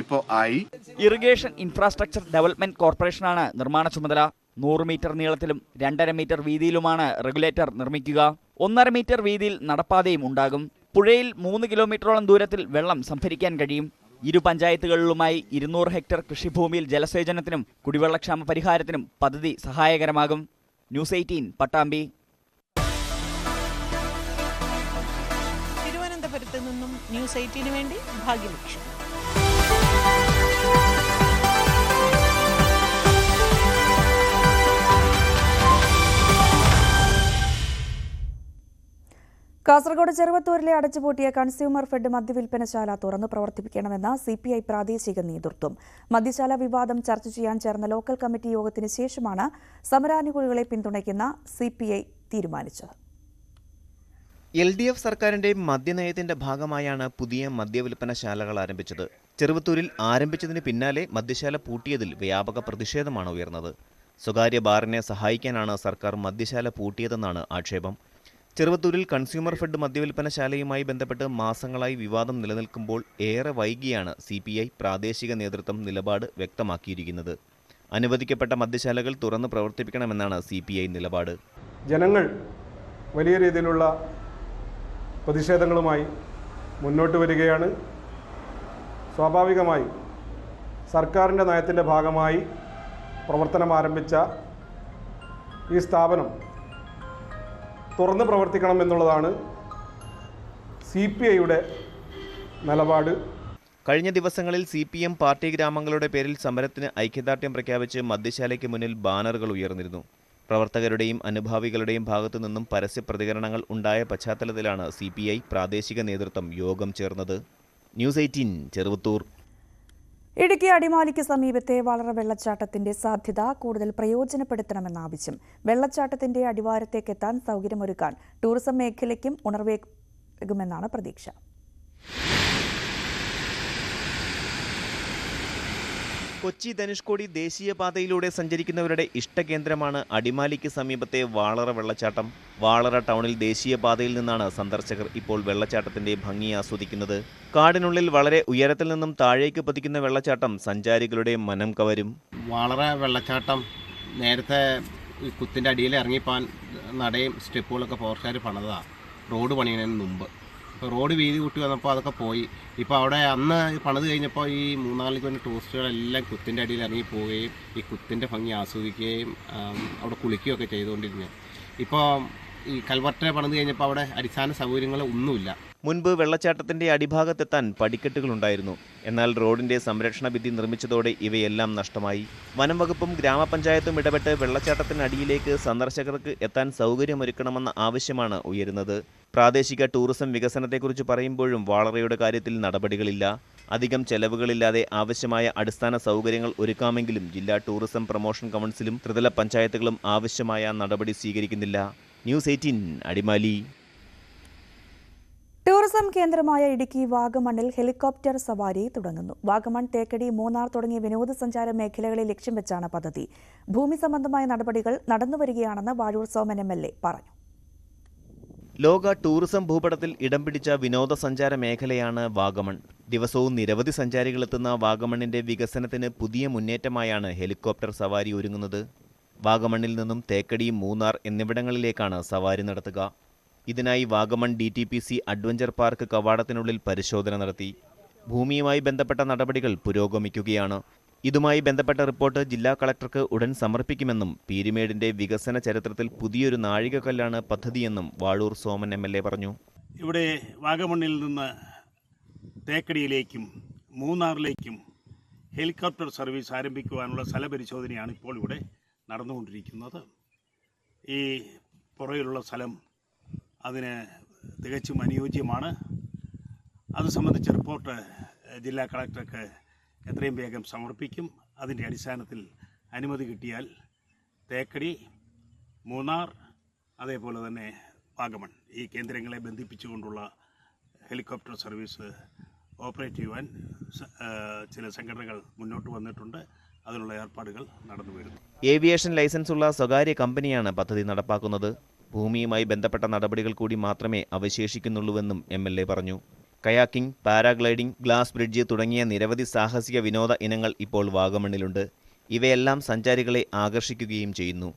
ഇപ്പോൾ ആയി. ഇറിഗേഷൻ ഇൻഫ്രാസ്ട്രക്ചർ ഡെവലപ്മെന്റ് കോർപ്പറേഷനാണ് നിർമ്മാണ ചുമതല. നൂറ് മീറ്റർ നീളത്തിലും രണ്ടര മീറ്റർ വീതിയിലുമാണ് റെഗുലേറ്റർ നിർമ്മിക്കുക. ഒന്നര മീറ്റർ വീതിയിൽ നടപ്പാതയും ഉണ്ടാകും. പുഴയിൽ മൂന്ന് കിലോമീറ്ററോളം ദൂരത്തിൽ വെള്ളം സംഭരിക്കാൻ കഴിയും. ഇരു പഞ്ചായത്തുകളിലുമായി ഇരുന്നൂറ് ഹെക്ടർ കൃഷിഭൂമിയിൽ ജലസേചനത്തിനും കുടിവെള്ളക്ഷാമ പരിഹാരത്തിനും പദ്ധതി സഹായകരമാകും. News eighteen Pattambi. തിരുവനന്തപുരത്ത് നിന്നും ന്യൂസ് എയ്റ്റീന് വേണ്ടി ഭാഗ്യലക്ഷ്മി. കാസർഗോഡ് ചെറുവത്തൂരിലെ അടച്ചുപൂട്ടിയ കൺസ്യൂമർ ഫെഡ് മദ്യവിൽപ്പനശാല തുറന്നു പ്രവർത്തിപ്പിക്കണമെന്ന സി പി ഐ പ്രാദേശിക നേതൃത്വം. മദ്യശാല വിവാദം ചർച്ച ചെയ്യാൻ ചേർന്ന ലോക്കൽ കമ്മിറ്റി യോഗത്തിന് ശേഷമാണ് സമരാനുകൂലികളെ പിന്തുണയ്ക്കുന്ന സി പി ഐ തീരുമാനിച്ചത്. എൽ ഡി എഫ് സർക്കാരിന്റെ മദ്യനയത്തിന്റെ ഭാഗമായാണ് പുതിയ മദ്യവിൽപ്പനശാലകൾ ആരംഭിച്ചത്. ചെറുവത്തൂരിൽ ആരംഭിച്ചതിന് പിന്നാലെ മദ്യശാല പൂട്ടിയതിൽ വ്യാപക പ്രതിഷേധമാണ് ഉയർന്നത്. സ്വകാര്യ ബാറിനെ സഹായിക്കാനാണ് സർക്കാർ മദ്യശാല പൂട്ടിയതെന്നാണ് ആക്ഷേപം. ചെറുവത്തൂരിൽ കൺസ്യൂമർ ഫെഡ് മദ്യവിൽപ്പനശാലയുമായി ബന്ധപ്പെട്ട് മാസങ്ങളായി വിവാദം നിലനിൽക്കുമ്പോൾ ഏറെ വൈകിയാണ് സി പി ഐ പ്രാദേശിക നേതൃത്വം നിലപാട് വ്യക്തമാക്കിയിരിക്കുന്നത്. അനുവദിക്കപ്പെട്ട മദ്യശാലകൾ തുറന്ന് പ്രവർത്തിപ്പിക്കണമെന്നാണ് സി പി ഐ നിലപാട്. ജനങ്ങൾ വലിയ രീതിയിലുള്ള പ്രതിഷേധങ്ങളുമായി മുന്നോട്ട് വരികയാണ്. സ്വാഭാവികമായി സർക്കാരിന്റെ നയത്തിന്റെ ഭാഗമായി പ്രവർത്തനം ആരംഭിച്ച ഈ സ്ഥാപനം തുറന്ന് പ്രവർത്തിക്കണം എന്നുള്ളതാണ് സി പി ഐയുടെ നിലപാട്. കഴിഞ്ഞ ദിവസങ്ങളിൽ സി പി എം പാർട്ടി ഗ്രാമങ്ങളുടെ പേരിൽ സമരത്തിന് ഐക്യദാർഢ്യം പ്രഖ്യാപിച്ച് മദ്യശാലയ്ക്ക് മുന്നിൽ ബാനറുകൾ ഉയർന്നിരുന്നു. പ്രവർത്തകരുടെയും അനുഭാവികളുടെയും ഭാഗത്തു നിന്നും പരസ്യ പ്രതികരണങ്ങൾ ഉണ്ടായ പശ്ചാത്തലത്തിലാണ് സി പ്രാദേശിക നേതൃത്വം യോഗം ചേർന്നത്. News eighteen Cheruvathur. ഇടുക്കി അടിമാലിക്ക് സമീപത്തെ വളര വെള്ളച്ചാട്ടത്തിന്റെ സാധ്യത കൂടുതൽ പ്രയോജനപ്പെടുത്തണമെന്ന ആവശ്യം വെള്ളച്ചാട്ടത്തിന്റെ അടിവാരത്തേക്കെത്താൻ സൗകര്യമൊരുക്കാൻ ടൂറിസം മേഖലയ്ക്കും ഉണർവേകുമെന്നാണ് പ്രതീക്ഷ. കൊച്ചി ധനുഷ്കോടി ദേശീയപാതയിലൂടെ സഞ്ചരിക്കുന്നവരുടെ ഇഷ്ടകേന്ദ്രമാണ് അടിമാലിക്ക് സമീപത്തെ വാളറ വെള്ളച്ചാട്ടം. വാളറ ടൗണിൽ ദേശീയപാതയിൽ നിന്നാണ് സന്ദർശകർ ഇപ്പോൾ വെള്ളച്ചാട്ടത്തിന്റെ ഭംഗി ആസ്വദിക്കുന്നത്. കാടിനുള്ളിൽ വളരെ ഉയരത്തിൽ നിന്നും താഴേക്ക് പതിക്കുന്ന വെള്ളച്ചാട്ടം സഞ്ചാരികളുടെ മനം കവരും. വാളറ വെള്ളച്ചാട്ടം നേരത്തെ കുത്തിന്റെ അടിയിൽ ഇറങ്ങിപ്പോൻ നടയും സ്റ്റെപ്പുകളൊക്കെ ഫോറസ്റ്റുകാർ പണിതാണ് റോഡ് പണിയുന്നതിന് മുമ്പ്. റോഡ് വീതി കൂട്ടി വന്നപ്പോൾ അതൊക്കെ പോയി. ഇപ്പോൾ അവിടെ അന്ന് പണിത് കഴിഞ്ഞപ്പോൾ ഈ മൂന്നാലിലേക്ക് വന്ന ടൂറിസ്റ്റുകളെല്ലാം കുത്തിന്റെ അടിയിൽ ഇറങ്ങി പോവുകയും ഈ കുത്തിന്റെ ഭംഗി ആസ്വദിക്കുകയും അവിടെ കുളിക്കുകയൊക്കെ ചെയ്തുകൊണ്ടിരുന്നത്. ഇപ്പോൾ ഈ കൽവർട്ടനെ പണിത് കഴിഞ്ഞപ്പോൾ അവിടെ അടിസ്ഥാന സൗകര്യങ്ങൾ ഒന്നുമില്ല. മുൻപ് വെള്ളച്ചാട്ടത്തിന്റെ അടിഭാഗത്തെത്താൻ പടിക്കെട്ടുകളുണ്ടായിരുന്നു. എന്നാൽ റോഡിന്റെ സംരക്ഷണ ഭിത്തി നിർമ്മിച്ചതോടെ ഇവയെല്ലാം നഷ്ടമായി. വനം വകുപ്പും ഗ്രാമപഞ്ചായത്തും ഇടപെട്ട് വെള്ളച്ചാട്ടത്തിനടിയിലേക്ക് സന്ദർശകർക്ക് എത്താൻ സൗകര്യമൊരുക്കണമെന്ന ആവശ്യമാണ് ഉയരുന്നത്. പ്രാദേശിക ടൂറിസം വികസനത്തെക്കുറിച്ച് പറയുമ്പോഴും വാളറയുടെ കാര്യത്തിൽ നടപടികളില്ല. അധികം ചെലവുകളില്ലാതെ ആവശ്യമായ അടിസ്ഥാന സൗകര്യങ്ങൾ ഒരുക്കാമെങ്കിലും ജില്ലാ ടൂറിസം പ്രൊമോഷൻ കൗൺസിലും ത്രിതല പഞ്ചായത്തുകളും ആവശ്യമായ നടപടി സ്വീകരിക്കുന്നില്ല. News eighteen Adimali. ടൂറിസം കേന്ദ്രമായ ഇടുക്കി വാഗമണ്ണിൽ ഹെലികോപ്റ്റർ സവാരി തുടങ്ങുന്നു. വാഗമൺ തേക്കടി മൂന്നാർ തുടങ്ങിയ വിനോദസഞ്ചാര മേഖലകളെ ലക്ഷ്യം വെച്ചാണ് പദ്ധതി. ഭൂമി സംബന്ധമായ നടപടികൾ നടന്നുവരികയാണെന്ന് Vazhoor Soman M L A പറഞ്ഞു. ലോക ടൂറിസം ഭൂപടത്തിൽ ഇടം പിടിച്ച വിനോദസഞ്ചാര മേഖലയാണ് വാഗമൺ. ദിവസവും നിരവധി സഞ്ചാരികളെത്തുന്ന വാഗമണിന്റെ വികസനത്തിന് പുതിയ മുന്നേറ്റമായാണ് ഹെലികോപ്റ്റർ സവാരി ഒരുങ്ങുന്നത്. വാഗമണ്ണിൽ നിന്നും തേക്കടി മൂന്നാർ എന്നിവിടങ്ങളിലേക്കാണ് സവാരി നടത്തുക. ഇതിനായി Vagamon D T P C adventure park കവാടത്തിനുള്ളിൽ പരിശോധന നടത്തി. ഭൂമിയുമായി ബന്ധപ്പെട്ട നടപടികൾ പുരോഗമിക്കുകയാണ്. ഇതുമായി ബന്ധപ്പെട്ട റിപ്പോർട്ട് ജില്ലാ കളക്ടർക്ക് ഉടൻ സമർപ്പിക്കുമെന്നും പീരുമേടിന്റെ വികസന ചരിത്രത്തിൽ പുതിയൊരു നാഴികക്കല്ലാണ് പദ്ധതിയെന്നും Valoor Soman M L A പറഞ്ഞു. ഇവിടെ വാഗമണ്ണിൽ നിന്ന് തേക്കടിയിലേക്കും മൂന്നാറിലേക്കും ഹെലികോപ്റ്റർ സർവീസ് ആരംഭിക്കുവാനുള്ള സ്ഥലപരിശോധനയാണ് ഇപ്പോൾ ഇവിടെ നടന്നുകൊണ്ടിരിക്കുന്നത്. ഈ പുറകിലുള്ള സ്ഥലം അതിന് തികച്ചും അനുയോജ്യമാണ്. അത് സംബന്ധിച്ച റിപ്പോർട്ട് ജില്ലാ കളക്ടർക്ക് എത്രയും വേഗം സമർപ്പിക്കും. അതിന്റെ അടിസ്ഥാനത്തിൽ അനുമതി കിട്ടിയാൽ തേക്കടി മൂന്നാർ അതേപോലെ തന്നെ വാഗമൺ ഈ കേന്ദ്രങ്ങളെ ബന്ധിപ്പിച്ചുകൊണ്ടുള്ള ഹെലികോപ്റ്റർ സർവീസ് ഓപ്പറേറ്റ് ചെയ്യുവാൻ ചില സംഘടനകൾ മുന്നോട്ട് വന്നിട്ടുണ്ട്. അതിനുള്ള ഏർപ്പാടുകൾ നടന്നു വരുന്നു. ഏവിയേഷൻ ലൈസൻസ് ഉള്ള സ്വകാര്യ കമ്പനിയാണ് പദ്ധതി നടപ്പാക്കുന്നത്. ഭൂമിയുമായി ബന്ധപ്പെട്ട നടപടികൾ കൂടി മാത്രമേ അവശേഷിക്കുന്നുള്ളൂവെന്നും എം എൽ എ പറഞ്ഞു. കയാക്കിംഗ് പാരാഗ്ലൈഡിംഗ് ഗ്ലാസ് ബ്രിഡ്ജ് തുടങ്ങിയ നിരവധി സാഹസിക വിനോദ ഇനങ്ങൾ ഇപ്പോൾ വാഗമണ്ണിലുണ്ട്. ഇവയെല്ലാം സഞ്ചാരികളെ ആകർഷിക്കുകയും ചെയ്യുന്നു.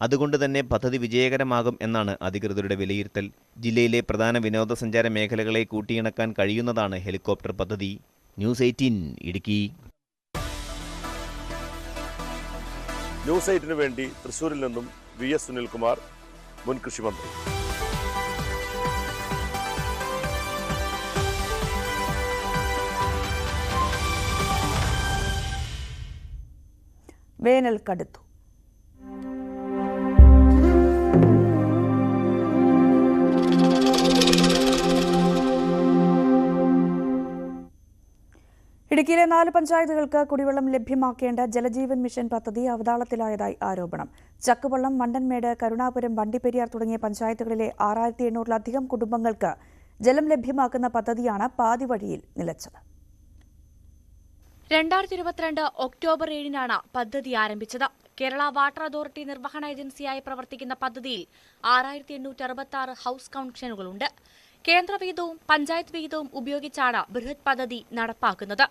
അതുകൊണ്ട് തന്നെ പദ്ധതി വിജയകരമാകും എന്നാണ് അധികൃതരുടെ വിലയിരുത്തൽ. ജില്ലയിലെ പ്രധാന വിനോദസഞ്ചാര മേഖലകളെ കൂട്ടിയിണക്കാൻ കഴിയുന്നതാണ് ഹെലികോപ്റ്റർ പദ്ധതി. News eighteen Idukki. ന്യൂസ് എയ്റ്റിന് വേണ്ടി തൃശൂരിൽ നിന്നും വി എസ് സുനിൽകുമാർ മുൻ കൃഷിമന്ത്രി. വേനൽ കടുത്തു ഇടുക്കിയിലെ നാല് പഞ്ചായത്തുകൾക്ക് കുടിവെള്ളം ലഭ്യമാക്കേണ്ട ജലജീവൻ മിഷൻ പദ്ധതി അവതാളത്തിലായതായി ആരോപണം. ചക്കുവള്ളം മണ്ടൻമേട് കരുണാപുരം വണ്ടിപ്പെരിയാർ തുടങ്ങിയ പഞ്ചായത്തുകളിലെ ആറായിരത്തി എണ്ണൂറിലധികം കുടുംബങ്ങൾക്ക് ജലം ലഭ്യമാക്കുന്ന പദ്ധതിയാണ് പാതി വഴിയിൽ നിലച്ചത്. രണ്ടായിരത്തി ഇരുപത്തിരണ്ട് ഒക്ടോബർ ഏഴിനാണ് പദ്ധതി ആരംഭിച്ചത്. കേരള വാട്ടർ അതോറിറ്റി നിർവഹണ ഏജൻസിയായി പ്രവർത്തിക്കുന്ന പദ്ധതിയിൽ ആറായിരത്തി എണ്ണൂറ്റി അറുപത്തി ആറ് ഹൌസ് കണക്ഷനുകളുണ്ട് കേന്ദ്ര വിഹിതവും പഞ്ചായത്ത് വിഹിതവും ഉപയോഗിച്ചാണ് ബൃഹത് പദ്ധതി നടപ്പാക്കുന്നത്.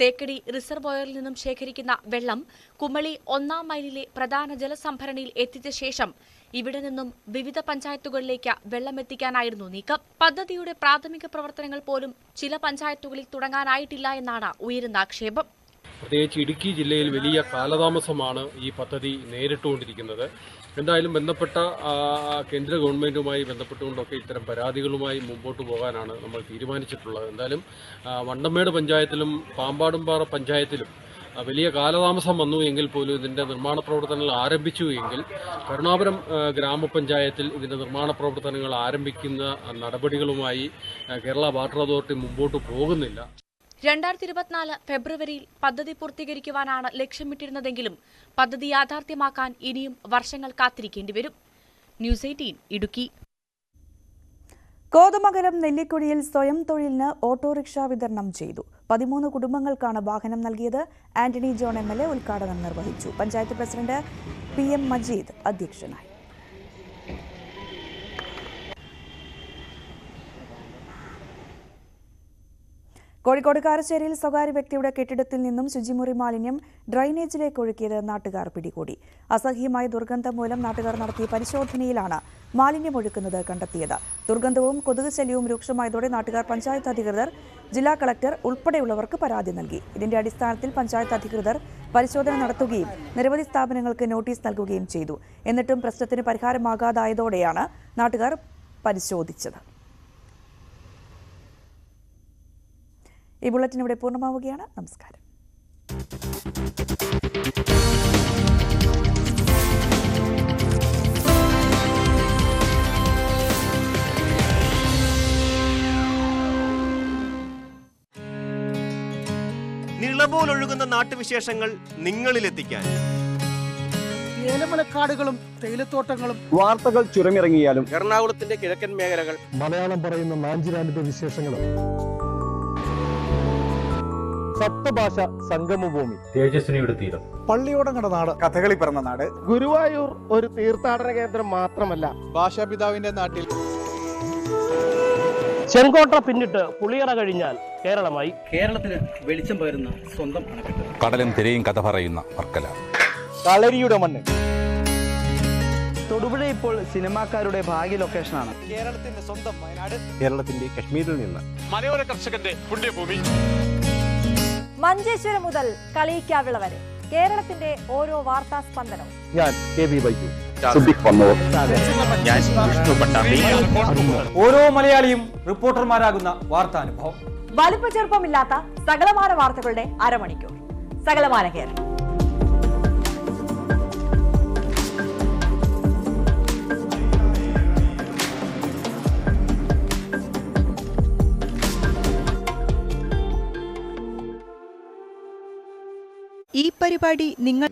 തേക്കടി റിസർവോയറിൽ നിന്നും ശേഖരിക്കുന്ന വെള്ളം കുമളി ഒന്നാം മൈലിലെ പ്രധാന ജലസംഭരണിയിൽ എത്തിച്ച ശേഷം ഇവിടെ നിന്നും വിവിധ പഞ്ചായത്തുകളിലേക്ക് വെള്ളമെത്തിക്കാനായിരുന്നു നീക്കം. പദ്ധതിയുടെ പ്രാഥമിക പ്രവർത്തനങ്ങൾ പോലും ചില പഞ്ചായത്തുകളിൽ തുടങ്ങാനായിട്ടില്ല എന്നാണ് ഉയരുന്ന ആക്ഷേപം. പ്രത്യേകിച്ച് ഇടുക്കി ജില്ലയിൽ വലിയ കാലതാമസമാണ് ഈ പദ്ധതി നേരിട്ടുകൊണ്ടിരിക്കുന്നത്. എന്തായാലും ബന്ധപ്പെട്ട കേന്ദ്ര ഗവൺമെന്റുമായി ബന്ധപ്പെട്ടുകൊണ്ടൊക്കെ ഇത്തരം പരാതികളുമായി മുമ്പോട്ട് പോകാനാണ് നമ്മൾ തീരുമാനിച്ചിട്ടുള്ളത്. എന്തായാലും വണ്ടമേട് പഞ്ചായത്തിലും പാമ്പാടുംപാറ പഞ്ചായത്തിലും വലിയ കാലതാമസം വന്നു എങ്കിൽ പോലും ഇതിന്റെ നിർമ്മാണ പ്രവർത്തനങ്ങൾ ആരംഭിച്ചു എങ്കിൽ കരുണാപുരം ഗ്രാമപഞ്ചായത്തിൽ ഇതിന്റെ നിർമ്മാണ പ്രവർത്തനങ്ങൾ ആരംഭിക്കുന്ന നടപടികളുമായി കേരള വാട്ടർ അതോറിറ്റി മുമ്പോട്ട് പോകുന്നില്ല. രണ്ടായിരത്തി ഇരുപത്തിനാല് ഫെബ്രുവരിയിൽ പദ്ധതി പൂർത്തീകരിക്കുവാനാണ് ലക്ഷ്യമിട്ടിരുന്നതെങ്കിലും പദ്ധതി യാഥാർത്ഥ്യമാക്കാൻ ഇനിയും വർഷങ്ങൾ കാത്തിരിക്കേണ്ടി വരും. News eighteen Idukki. കോതമംഗലം നെല്ലിക്കുഴിയിൽ സ്വയം തൊഴിലിന് ഓട്ടോറിക്ഷ വിതരണം ചെയ്തു. പതിമൂന്ന് കുടുംബങ്ങൾക്കാണ് വാഹനം നൽകിയത്. Antony John M L A ഉദ്ഘാടനം നിർവഹിച്ചു. Panchayat president P M Majeed അധ്യക്ഷനായി. കോഴിക്കോട് കാരശ്ശേരിയിൽ സ്വകാര്യ വ്യക്തിയുടെ കെട്ടിടത്തിൽ നിന്നും ശുചിമുറി മാലിന്യം ഡ്രൈനേജിലേക്ക് ഒഴുക്കിയത് നാട്ടുകാർ പിടികൂടി. അസഹ്യമായ ദുർഗന്ധം മൂലം നാട്ടുകാർ നടത്തിയ പരിശോധനയിലാണ് മാലിന്യം ഒഴുക്കുന്നത് കണ്ടെത്തിയത്. ദുർഗന്ധവും കൊതുക് ശല്യവും രൂക്ഷമായതോടെ നാട്ടുകാർ പഞ്ചായത്ത് അധികൃതർ ജില്ലാ കളക്ടർ ഉൾപ്പെടെയുള്ളവർക്ക് പരാതി നൽകി. ഇതിന്റെ അടിസ്ഥാനത്തിൽ പഞ്ചായത്ത് അധികൃതർ പരിശോധന നടത്തുകയും നിരവധി സ്ഥാപനങ്ങൾക്ക് നോട്ടീസ് നൽകുകയും ചെയ്തു. എന്നിട്ടും പ്രശ്നത്തിന് പരിഹാരമാകാതായതോടെയാണ് നാട്ടുകാർ പരിശോധിച്ചത്. ഈ ബുള്ളറ്റിൻ ഇവിടെ പൂർണമാവുകയാണ്. നമസ്കാരം. നിളപോലൊഴുകുന്ന നാട്ടുവിശേഷങ്ങൾ നിങ്ങളിലെത്തിക്കാൻ. ഏലമലക്കാടുകളും തേയിലത്തോട്ടങ്ങളും വാർത്തകൾ ചുരമിറങ്ങിയാലും എറണാകുളത്തിന്റെ കിഴക്കൻ മേഖലകൾ മലയാളം പറയുന്ന മാഞ്ചിരാനിന്റെ വിശേഷങ്ങളും സപ്തഭാഷ സംഗമഭൂമി. തേജസ്വിനിയുടെ തീരം. പള്ളിയോടങ്ങട നാട്. കഥകളി പിറന്ന നാട്. ഗുരുവായൂർ ഒരു തീർത്ഥാടന കേന്ദ്രം മാത്രമല്ല. ഭാഷാപിതാവിന്റെ നാട്ടിൽ ചെങ്കോട്ട പിന്നിട്ട് പുളിയറ കഴിഞ്ഞാൽ കേരളമായി. കേരളത്തിന് വെളിച്ചം പകരുന്ന സ്വന്തം അണക്കെട്ട്. കടലും തിരയും കഥ പറയുന്ന വർക്കല. കളരിയുടെ മണ്ണ്. തൊടുപുഴ ഇപ്പോൾ സിനിമാക്കാരുടെ ഭാഗ്യ ലൊക്കേഷനാണ്. കേരളത്തിന്റെ സ്വന്തം വയനാട്. കേരളത്തിന്റെ കശ്മീരിൽ നിന്ന്. മലയോര കർഷകന്റെ പുണ്യഭൂമി. മഞ്ചേശ്വരം മുതൽ കളിയിക്കാവിള വരെ. കേരളത്തിന്റെ ഓരോ വാർത്താ സ്പന്ദനവും. ഞാൻ കെ വി ഓരോ മലയാളിയും റിപ്പോർട്ടർമാരാകുന്ന വാർത്താനുഭവം. വലിപ്പ ചെറുപ്പമില്ലാത്ത സകലമാന വാർത്തകളുടെ അരമണിക്കൂർ. സകലമാന കേരളം. പരിപാടി നിങ്ങൾ